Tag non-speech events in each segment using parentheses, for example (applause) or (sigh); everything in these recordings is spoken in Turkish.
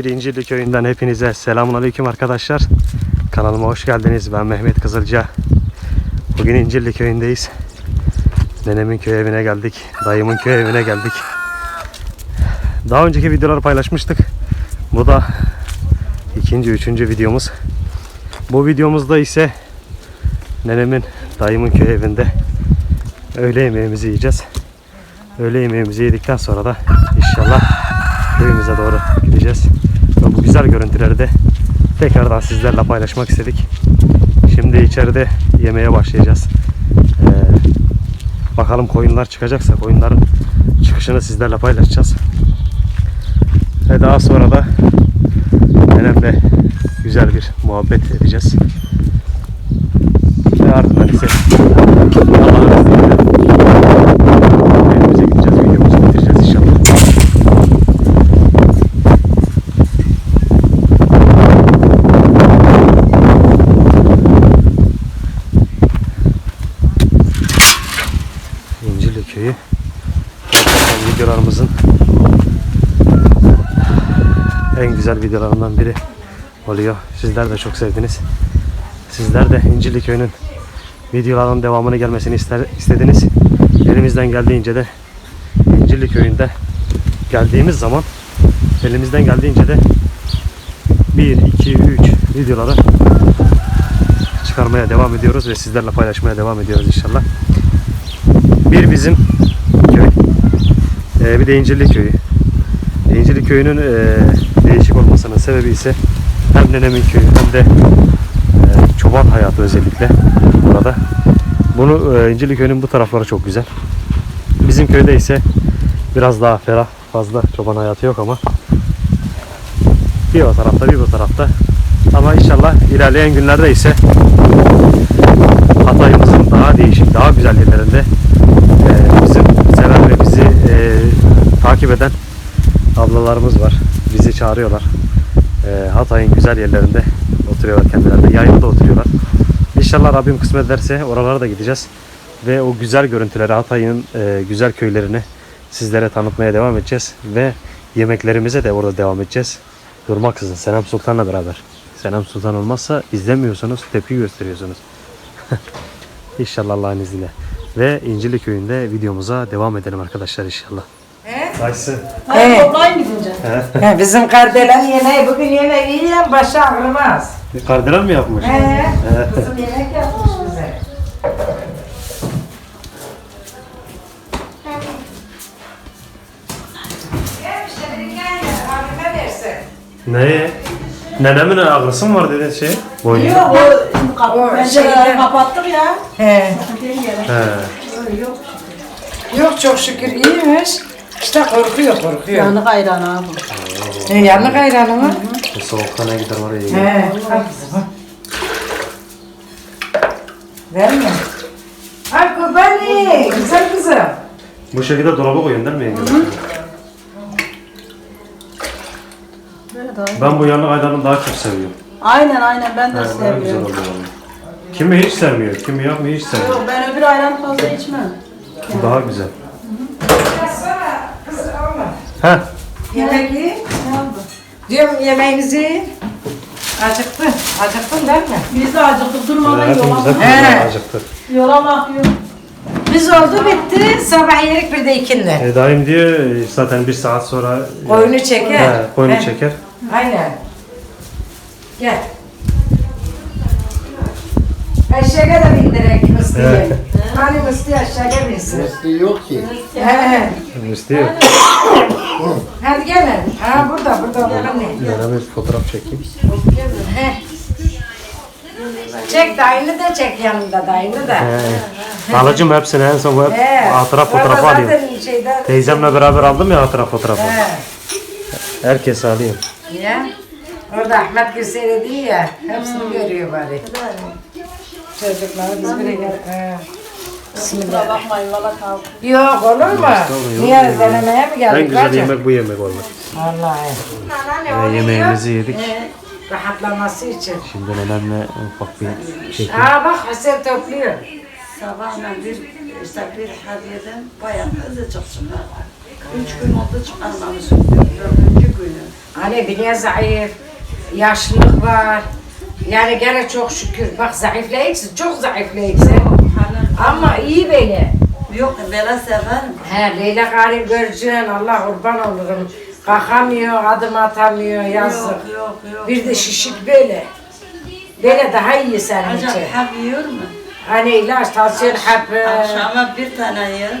Bir İncirli köyünden hepinize selamun aleyküm arkadaşlar. Kanalıma hoş geldiniz. Ben Mehmet Kızılca. Bugün İncirli köyündeyiz. Nenemin köy evine geldik. Dayımın köy evine geldik. Daha önceki videoları paylaşmıştık. Bu da ikinci, üçüncü videomuz. Bu videomuzda ise nenemin, dayımın köy evinde öğle yemeğimizi yiyeceğiz. Öğle yemeğimizi yedikten sonra da inşallah köyümüze doğru gideceğiz. Bu güzel görüntüleri de tekrardan sizlerle paylaşmak istedik. Şimdi içeride yemeğe başlayacağız. Ee, bakalım koyunlar çıkacaksa koyunların çıkışını sizlerle paylaşacağız. Ve daha sonra da nenemle güzel bir muhabbet edeceğiz. Ve ardından ise Allah'ın izniyle evimize gideceğiz. Videomuzu bitireceğiz inşallah. İncirli Köyü gerçekten videolarımızın en güzel videolarından biri oluyor. Sizler de çok sevdiniz. Sizler de İncirli Köyü'nün videoların devamını gelmesini ister, istediniz. Elimizden geldiğince de İncirli Köyü'nde geldiğimiz zaman elimizden geldiğince de 1, 2, 3 videoları çıkarmaya devam ediyoruz ve sizlerle paylaşmaya devam ediyoruz inşallah. Bir bizim köy, ee, bir de İncirli Köyü. İncirli Köyü'nün ee, değişik olmasının sebebi ise hem nenemin köyü hem de ee, çoban hayatı özellikle burada. Bunu e, İncirli Köyü'nün bu tarafları çok güzel. Bizim köyde ise biraz daha ferah, fazla çoban hayatı yok ama bir o tarafta bir bu tarafta. Ama inşallah ilerleyen günlerde ise Hatay'ımızın daha değişik, daha güzel yerlerinde e, bizim seven ve bizi e, takip eden ablalarımız var. Bizi çağırıyorlar. E, Hatay'ın güzel yerlerinde oturuyorlar kendilerinde. Yaylada oturuyorlar. İnşallah Rabbim kısmet ederse oralara da gideceğiz. Ve o güzel görüntüleri Hatay'ın e, güzel köylerini sizlere tanıtmaya devam edeceğiz. Ve yemeklerimize de orada devam edeceğiz. Durmaksızın Senem Sultan'la beraber. Senem Sultan olmazsa izlemiyorsunuz, tepki gösteriyorsunuz. (laughs) İnşallah Allah'ın izniyle. Ve İncirli Köyü'nde videomuza devam edelim arkadaşlar inşallah. Dayısı. Hayır, toplayın gidince. He, bizim kardelen yemeği bugün yemeği yiyen başı ağrımaz. Bir kardelen mi yapmış? He, kızım yemek yapmış bize. Neye? Nenemin ağrısı mı var dedi şey? Boynu. Yok, o kap O pencereleri kapattık ya. He. He. Yok çok şükür iyiymiş. İşte korkuyor korkuyor. Yanık ayran abi. He, yanık ayranı mı? Bu soğukta ne gider var ya. He. Al kızım. al. Verme. Ay kurbani, güzel kızım. Bu şekilde dolaba koyun değil mi yenge? Ben bu yanık ayranı daha çok seviyorum. Aynen aynen ben de He, daha güzel seviyorum. oluyor vallahi. Kimi hiç sevmiyor, kimi yapmıyor hiç sevmiyor. Yok ben öbür ayran fazla içmem. Bu daha güzel. Yazsana kızım olma. Heh. Yemek yiyin. Ne oldu? Diyorum yemeğinizi yiyin. Acıktın. Acıktın değil mi? Biz de acıktık durmadan yola, hepimiz He. acıktık. yola bakıyor. Biz oldu bitti. Sabah yerik bir de ikindi. E, daim diyor e, zaten bir saat sonra e, Koyunu çeker. He, koyunu He. çeker. Aynen. Gel. Aşağıya da bindirek Mıstı'yı. Evet. Hani Mıstı'yı aşağıya binsin. yok ki. He he. İstiyor. Hadi gelin. Ha burada burada anne. Neneme bir fotoğraf çekeyim. He. Çek dayını da çek yanında dayını da. He. Alacağım hepsini en son bu hep He. hatıra fotoğrafı Baba alayım. zaten şeyden- Teyzemle beraber aldım ya hatıra fotoğrafı. He. Herkes alayım. Ya. Orada Ahmet Gül seyrediyor ya. Hepsini görüyor bari. Çocuklar biz buraya gel. He. Kusura bakmayın valla kalk. Yok olur mu? Niye denemeye mi En geldik güzel bacım? yemek bu yemek oldu. Vallahi. Ve yemeğimizi yedik. Rahatlaması için. Şimdi nenemle ufak bir çekim. Aa bak Hüseyin topluyor. Sabahla bir, işte bir hadiyeden bayağı hızlı çıksınlar. Üç gün oldu çıkarmamışım. Dördüncü gün bugün. Hani bile zayıf, yaşlılık var. Yani gene çok şükür. Bak zayıflayıksın, çok zayıflayıksın. Ama iyi böyle. Yok böyle severim. He, Leyla gari göreceksin, Allah kurban olurum. Kalkamıyor, adım atamıyor, yazık. Yok yok yok. Bir de şişik böyle. Böyle daha iyi senin Acaba için. hap yiyor mu? Hani ilaç, tansiyon hapı. Akşama bir tane yer.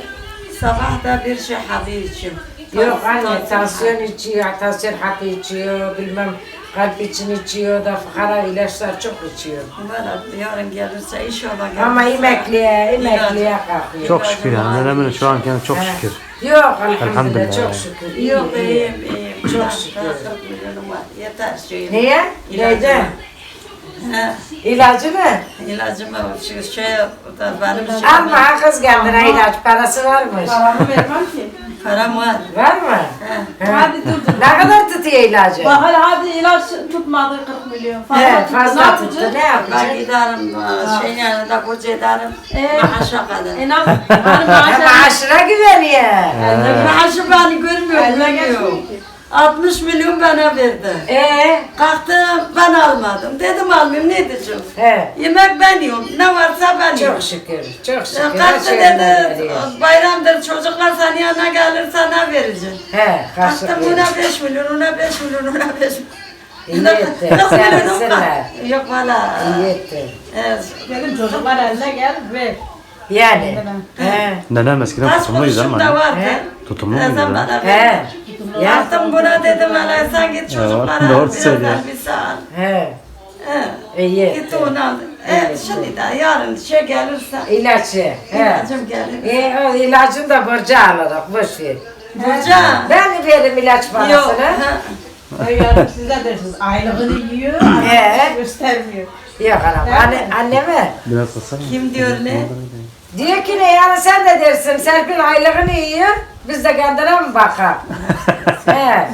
Sabah da bir şey hapı içiyorum. Yok anne, Tansiyon tansiyon içiyor, tansiyon hapı içiyor, bilmem kalp için içiyor da fıkara ilaçlar çok içiyor. Valla yarın gelirse inşallah gelirse. Ama emekliye, emekliye kalkıyor. Çok şükür yani. Nenemin şu an kendine çok şükür. Yok elhamdülillah, Elhamdülillah. çok şükür. İyi, Yok iyi. iyiyim iyiyim. Çok şükür. daha kırk milyonum var. Yeter şeyim. Niye? İlacı Neyden? He, İlacı mı? ilacımı şey, şey da benim şey. Alma ha kız kendine ilaç parası varmış. Paramı vermem ki. Param var. Var mı? He. He. Hadi dur dur. Ne kadar tutuyor ilacı? Bak hadi, hadi ilaç tutmadı 40 milyon. Fazla He, tuttu. fazla ne tuttu. yapacağız? Ne Ben yapacaksın? giderim e, şeyin yanında koca ederim. Ee? Maaşa kadar. E yapayım? Hani (laughs) maaşına güveniyor. Maaşı beni görmüyor, Eline geçmiyor ki. 60 milyon bana verdi. Ee, Kalktım ben almadım. Dedim almayayım ne diyeceğim. he. Yemek ben yiyorum. Ne varsa ben yiyorum. Çok şükür, çok şükür. Kalktı şey dedi bayramdır çocuklar senin yanına gelir sana vereceğim. He, Kalktım buna 5 milyon, ona 5 milyon, ona 5 milyon. İyi Kırk sen. Yok valla. İyi ettin. Evet. Dedim çocuklar eline gel ver. Yani, he. Nenem eskiden Kaç tutumluydu kuruşum ama. da vardı. Tutumlu Ne muydu He, verdi. ya, Baktım buna dedim hele sen git çocuklara doğru al, söylüyor. birazdan bir saat. he. He. İyi Git ettin. onu al. Evet şimdi de yarın şey gelirse İlaçı, he. ilacım gelir. E, o ilacın da borcu alarak, boş ver. Hoca. Ben veririm ilaç Yok. parasını. ha. Yarın size dersiniz. Aylığını yiyor, He. aylığını göstermiyor. Yok anam, anne, anneme. Biraz. Kim diyor ne? Diyor ki ne yani sen de dersin Serpil aylığını yiyor, biz de kendine mi? (laughs) He.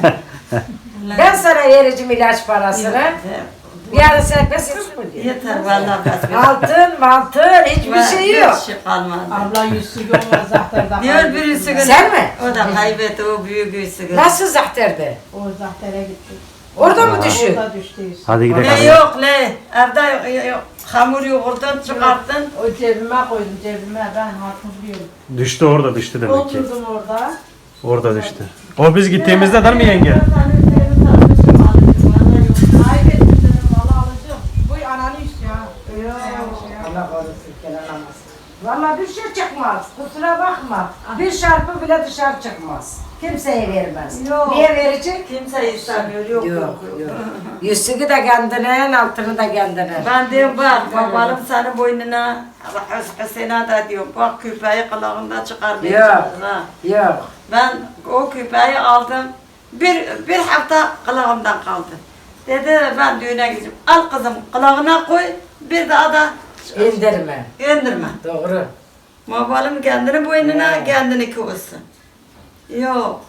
Ben sana vereceğim ilaç parasını. Yani serbest hiç mi diyor? Yeter vallahi bas. Altın, mantın hiçbir şey yok. Hiç şey kalmadı. Abla yüzsü olmaz zahterden. Diyor birisi gün. Sen mi? O da kaybetti o büyük gün. Nasıl zahterdi? O zahtere gitti. Orada mı düşün? Orada düştü. Hadi gidelim. Ne yok ne? Evde yok, yok. Hamur yoğurdun çıkarttın. O cebime koydum cebime ben hatırlıyorum. Düştü orada düştü demek ki. Oturdum orada. Orada düştü. O biz gittiğimizde der mi yenge? Kaybettim dedim valla alacağım. Bu ananı iş ya. Allah korusun kelamaz. Valla bir şey çıkmaz. Kusura bakma. Bir şarpı bile dışarı çıkmaz. Kimseye vermez. Yok. Niye verecek? Kimse istemiyor. Yok yok Yok, yok. yok. Yüzüğü de kendine, altını da kendine. Ben diyorum bak babalım senin boynuna Hüseyin'e de diyorum bak küpeyi kılığında çıkarmayacağız ha. Yok. Ben o küpeyi aldım. Bir, bir hafta kılığımdan kaldı. Dedi ben düğüne gideceğim. Al kızım kılığına koy bir daha da İndirme. indirme. Doğru. Babalım kendini boynuna kendini kıvırsın. Yok.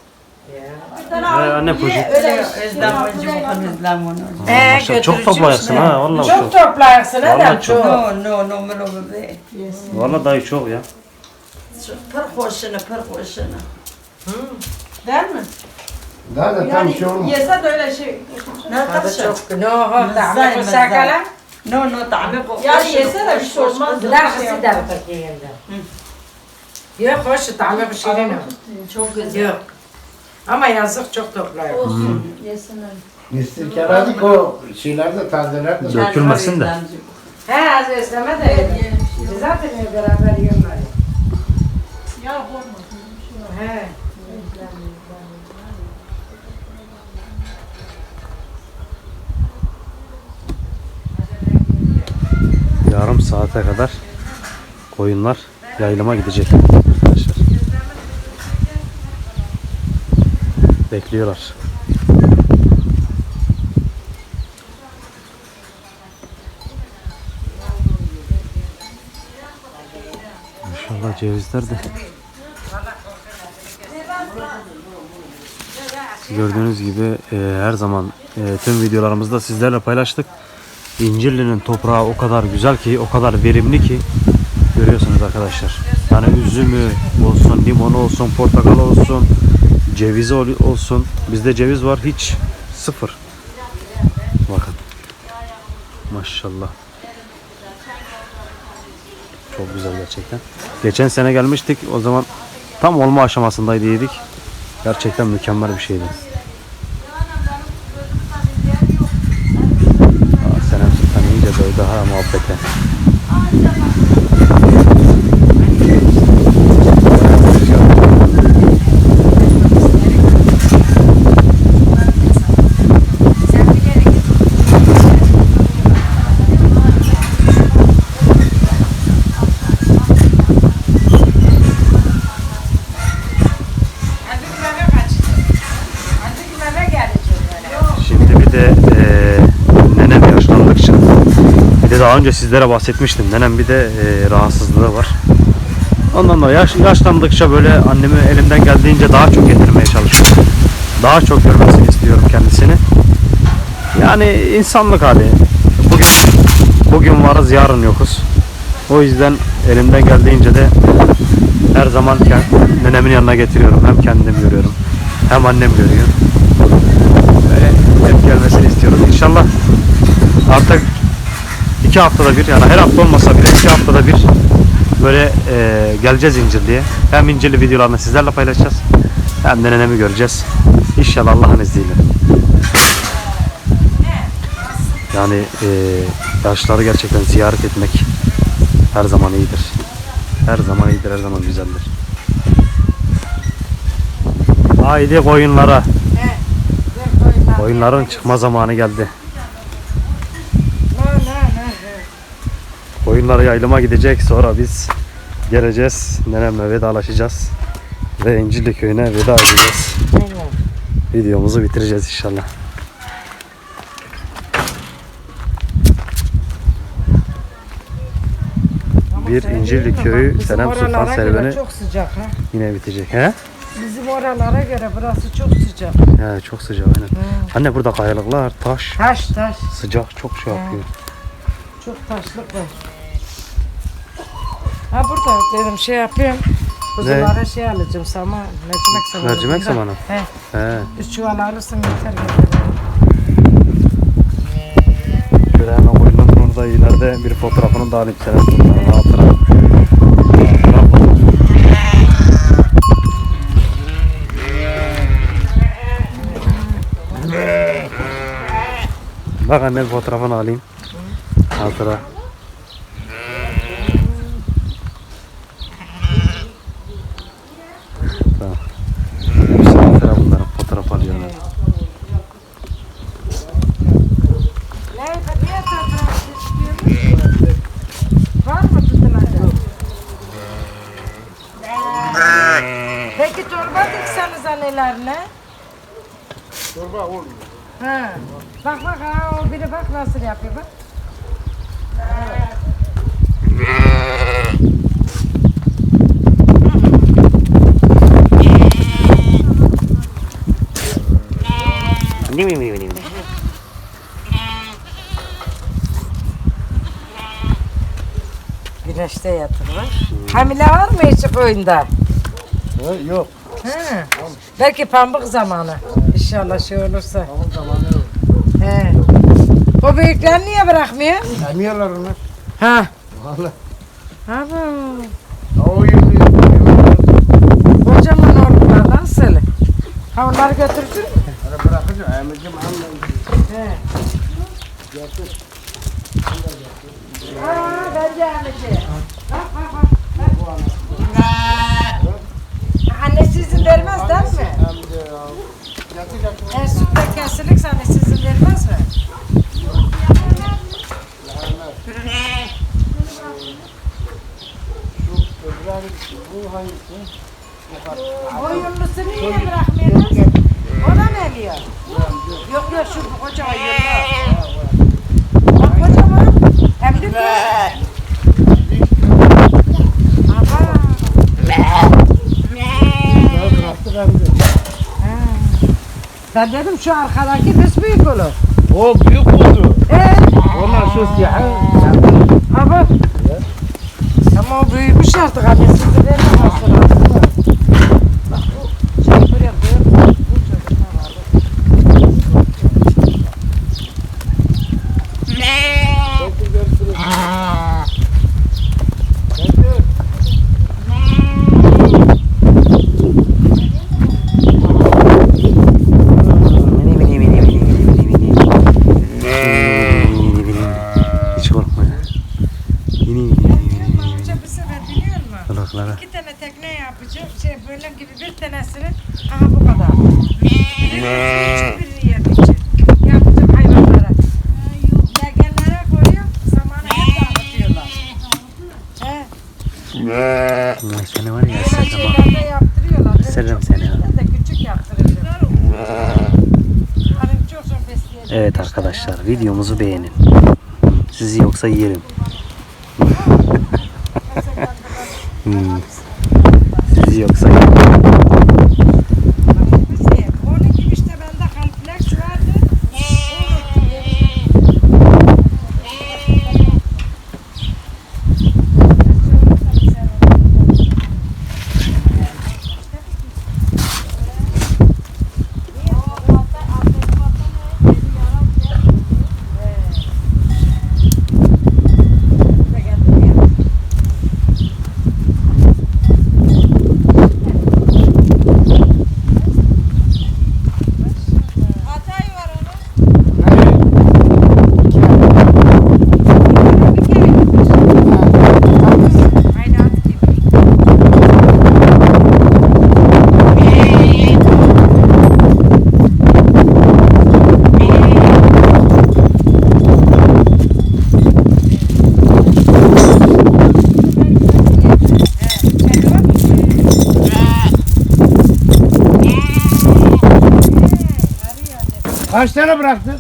Ya. Ee, anne poşet. Öyle özlem bakın özlem onu. Ee, Maşallah, çok götürücü toplayacaksın misin? ha, vallahi Çok çok. toplayacaksın Vallahi adam çok. çok. No no no no no be. Valla dayı çok ya. Pır hoşunu pır hoşunu. Değil mi? Daha da tam şey olmaz. Yese de öyle şey. Ne Hadi taşı? çok. No, da Mızay, bu mızay. sakala. No no tabi ko. Yani yese de bir şey olmaz. لا خسي دارتك يلا Ya hoş tamam bir şey değil Çok güzel. Yok. Ama yazık çok topluyor. Olsun. Yesinler. İstikaradık o şeyler de tazeler de. Dökülmesin de. He az özleme de Biz zaten hep beraber yiyorlar. Ya korkma. He. Saate kadar koyunlar yaylıma gidecek arkadaşlar. Bekliyorlar. Maşallah cevizler de. Gördüğünüz gibi e, her zaman e, tüm videolarımızda sizlerle paylaştık. İncirli'nin toprağı o kadar güzel ki, o kadar verimli ki görüyorsunuz arkadaşlar. Yani üzümü olsun, limonu olsun, portakal olsun, cevizi ol- olsun. Bizde ceviz var hiç sıfır. Bakın. Maşallah. Çok güzel gerçekten. Geçen sene gelmiştik. O zaman tam olma aşamasındaydı yedik. Gerçekten mükemmel bir şeydi. Aa, Senem Sultan iyice doydu ha muhabbete. Hadi bir eve kaçacak. Hadi bir eve gelecek böyle. Şimdi bir de eee nenem yaşlandıkça bir de daha önce sizlere bahsetmiştim. Nenem bir de eee, rahatsızlığı var. Ondan da yaş, yaşlandıkça böyle annemi elimden geldiğince daha çok getirmeye çalışıyorum. Daha çok görmesini istiyorum kendisini. Yani insanlık hali. Bugün bugün varız yarın yokuz. O yüzden elimden geldiğince de her zaman nenemin yanına getiriyorum. Hem kendim görüyorum hem annem görüyor. Böyle hep gelmesini istiyoruz. İnşallah artık iki haftada bir yani her hafta olmasa bile iki haftada bir böyle e, geleceğiz İncirli'ye. Hem İncirli videolarını sizlerle paylaşacağız hem de nenemi göreceğiz. İnşallah Allah'ın izniyle. Yani e, yaşları gerçekten ziyaret etmek her zaman iyidir. Her zaman iyidir, her zaman güzeldir. Haydi koyunlara. Ver koyunlar. Oyunların çıkma zamanı geldi. Ne ne ne. Koyunlar yaylıma gidecek sonra biz geleceğiz. Nenemle vedalaşacağız. Ve İncirli köyüne veda edeceğiz. Videomuzu bitireceğiz inşallah. Bir İncirli köyü Bizim Senem Sultan serüveni Çok sıcak ha. yine bitecek. He? Bizim oralara göre burası çok sıcak. He çok sıcak aynen. Anne burada kayalıklar, taş, Taş taş. sıcak çok şey yapıyor. Çok taşlık var. Ha burada dedim şey yapayım. Kuzulara şey alacağım sama. Mercimek samanı. Mercimek samanı. He. He. Üç çuval alırsın yeter. Şöyle hemen koyunun burada ileride bir fotoğrafını da alayım Sultan'ın hatıra. Bak anne bir fotoğrafını alayım. Hatıra. Tamam. Hepsi hatıra bunların fotoğraf alıyorlar. Nerede niye fotoğraf istiyorsun? Var mı tutunacak? Peki torba dikseniz annelerine. Çorba olmuyor. Ha. Bak bak ha o biri bak nasıl yapıyor bak. Güneşte yatırlar. Hamile var mı hiç oyunda? Ha, yok. He. Belki pamuk zamanı. İnşallah şey olursa. Tamam zamanı yok. He. O büyükler niye bırakmıyor? Emiyorlar onu. Ha. Valla. Ha bu. O yürüyor. Kocaman oğluklar nasıl? Ha onları götürsün. Hani bırakacağım. Emicim anlayın. He. Aa, bence annesi. Bak bak bak. Annesi izin vermez değil mi? E, sütte kesilirse annesi izin vermez mi? Bu hangisi? Boyunlusunu niye bırakmıyorsunuz? O da mı emiyor? Yok yok şu koca boyunlu. Bak kocaman. Emdi mi? Aha. Daha bıraktık hem de. Ben dedim şu arkadaki kız büyük olur. O büyük oldu. Ee, Onlar şu siyahı. ama ama o büyümüş artık annesi de vermez lazım. Bak bu şey buraya koyuyor. sefer biliyor musun? Balıklara. İki tane tekne yapacağım. Şey böyle gibi bir tanesini. Aha bu kadar. Hiçbir yer için. Yapacağım hayvanlara. Legenlere koyuyor. Zamanı hep dağıtıyorlar. He. Ulan seni var ya Böyle Serrem şeylerde yaptırıyorlar. Benim Serrem çok seni büyük ya. de küçük yaptıracağım. Hanım çok çok besleyecek. Evet arkadaşlar videomuzu beğenin. Sizi yoksa yerim. 嗯。Kaç tane bıraktın?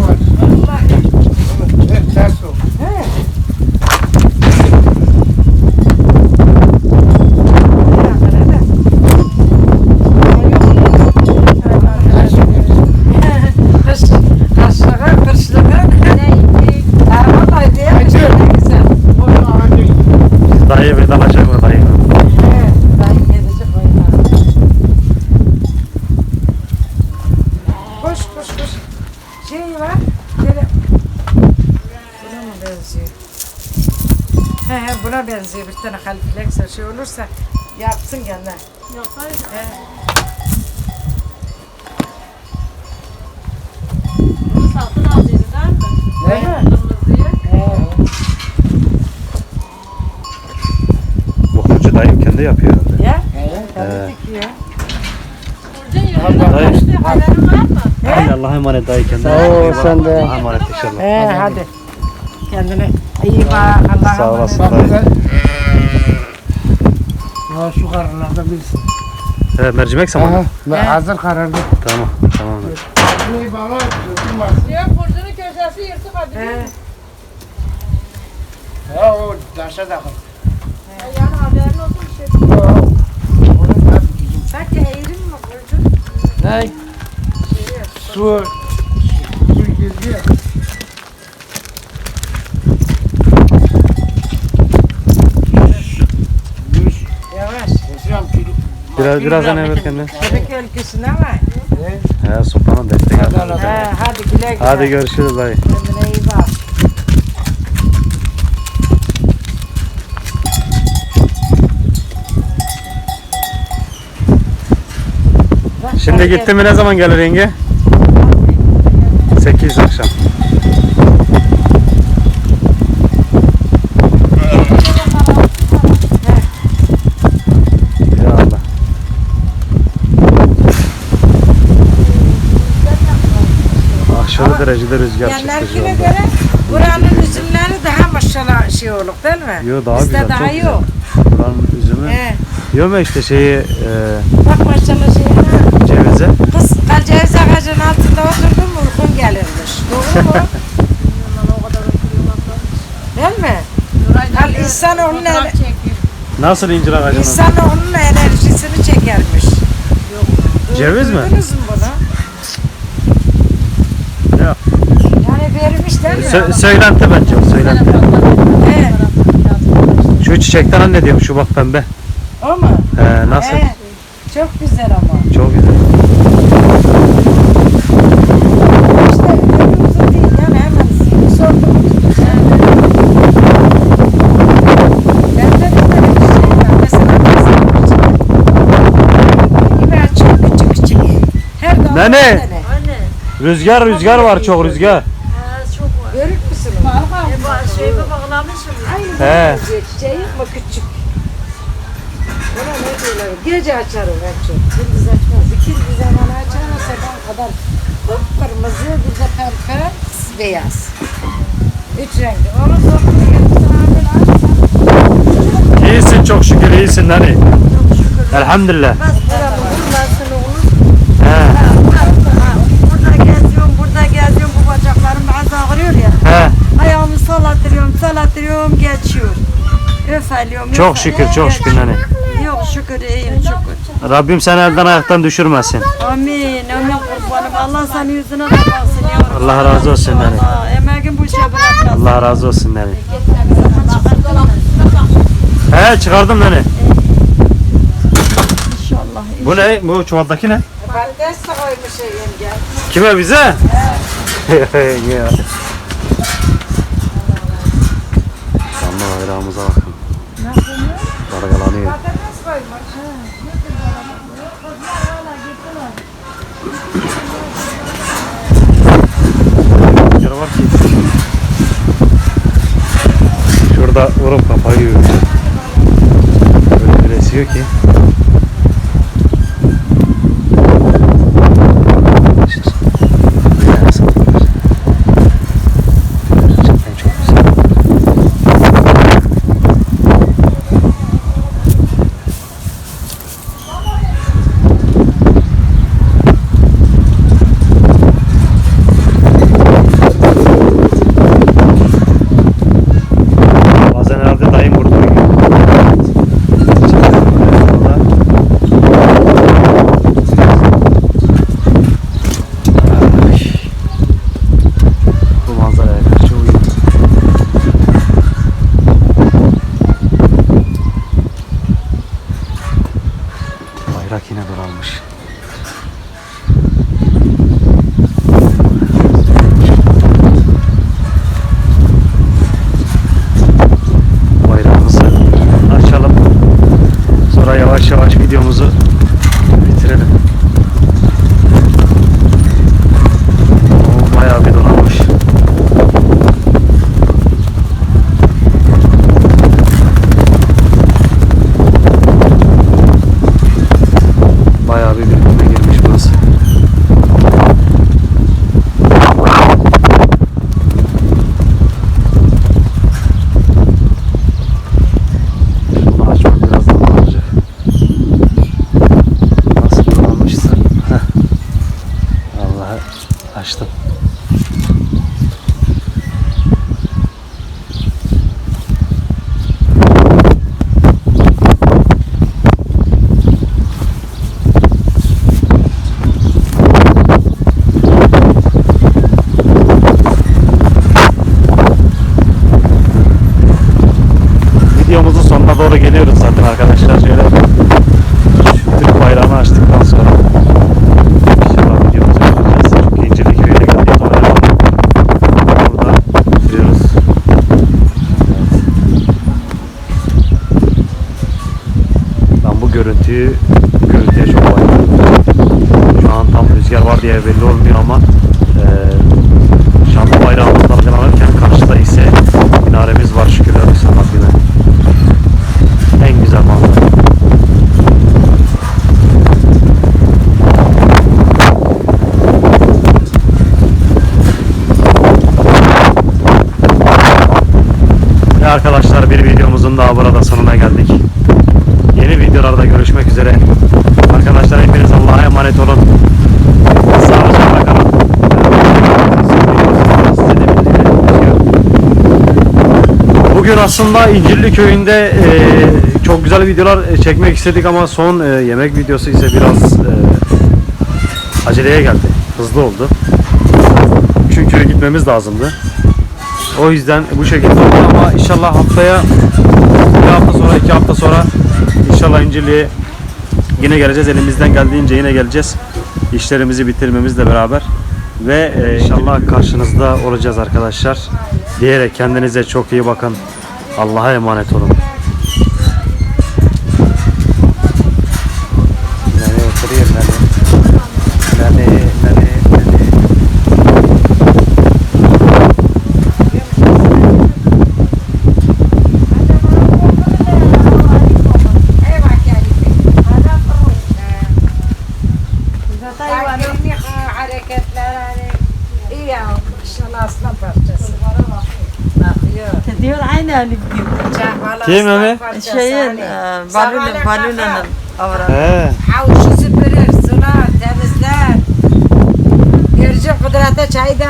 Var. Hep ters Bir tane haliflex şey olursa yapsın gene. Yapayım. He. Satın aldığını değil mi? Ne? Kırmızıyı. He. Bohçacı dayım kendi yapıyor herhalde. Ya, He? tabii. Dayı. İşte haberin var mı? Hadi Allah'a emanet dayı kendine. Sağ ol, sen de. Allah'a emanet inşallah. He, hadi. Kendine iyi bak. Allah'a Sağ olasın. emanet. Ya şu kararlarda bilsin. He, mercimek zamanı. Aha, ben hazır karardı. Tamam. Tamam. Burayı bağla, var. Diyor Burcu'nun köşesi yırtık hadi. He. Ya o taşa takıl. Yani haberin olsun bir şey. Ya. Sanki eğrim mi Burcu? Ne? Su, su girdi ya. Biraz birazdan evvel kendine. Kırık ülkesine var. He sopanın destek aldı. He, hadi güle güle. Hadi görüşürüz dayı. Kendine iyi bak. Şimdi hadi gitti mi ne zaman gelir yenge? 8 akşam. Derecede rüzgar çıktı şu anda. göre buranın üzümleri daha maşallah şey olur değil mi? Yo daha Bizde güzel, daha çok güzel. yok. Buranın üzümü. He. Yok mu işte şeyi e, Bak maşallah şeyine. cevize. Kız kal ceviz ağacının altında oturdum uykum gelirmiş. Doğru mu? (laughs) Değil mi? Kal insanoğlunun, ener- Nasıl incir ağacının? insanoğlunun enerjisini çekermiş. Ceviz mi? Duydunuz mu bunu? Yani vermiş değil mi? Sö- söylenti bence o söylenti. He, Şu çiçekten anne diyorum şu bak pembe. o mu? He, nasıl? He, çok güzel ama. Çok güzel. İşte uzun değil yani hemen sordum. Bende de böyle bir şey var. Çok küçük küçük. Her dalda Nene! bir tane. Rüzgar rüzgar var çok rüzgar. Görür müsün? Şeyimi bağlamışım. He. Çiçeği ama küçük. Buna ne diyorlar? Gece açarım en çok. Gündüz açmaz. İkindi zaman açarım sabah kadar. Kırmızı, bir de pembe, beyaz. Üç renkli. Onu sonra İyisin çok şükür iyisin nani. Elhamdülillah. He. Burada geziyorum, burada geziyorum. Bu bacaklarım az ağrıyor ya. He. Ayağımı sallattırıyorum, sallattırıyorum, geçiyor. Öfeliyorum. Çok öfeliyorum, şükür çok şükür nani. Yok şükür iyiyim şükür. Rabbim seni elden ayaktan düşürmesin. Amin, amin kurbanım. Allah senin yüzüne de baksın ya Rabbi. Allah razı olsun. Allah emeğin bu işe bırakmasın. Allah razı olsun nani. He çıkardım nani. İnşallah. Bu ne? Bu çuvaldaki ne? patates de koymuş ya yenge. Kime bize? (laughs) ya. Şurada vurup kapayıyor. Arkadaşlar bir videomuzun daha burada sonuna geldik. Yeni videolarda görüşmek üzere. Arkadaşlar hepiniz Allah'a emanet olun. Sağlıcakla kalın. Bugün aslında İncirli köyünde e, çok güzel videolar e, çekmek istedik ama son e, yemek videosu ise biraz aceleye geldi. Hızlı oldu. Çünkü gitmemiz lazımdı. O yüzden bu şekilde oldu ama inşallah haftaya bir hafta sonra iki hafta sonra inşallah İncirli'ye yine geleceğiz. Elimizden geldiğince yine geleceğiz. İşlerimizi bitirmemizle beraber ve e, inşallah karşınızda olacağız arkadaşlar. Diyerek kendinize çok iyi bakın. Allah'a emanet olun. Nene oturuyor nene. Nene, nene, nene. Takvimi hareketler hani iyi ya. İnşallah aslan parçası. Bakıyor. Diyor aynı hani diyor. Öyle? parçası Şeyin, hani. e, balonun, kalkar. balonun avradı. He. Havuçu süpürür, sular, temizler. Görücü kudrete çay dem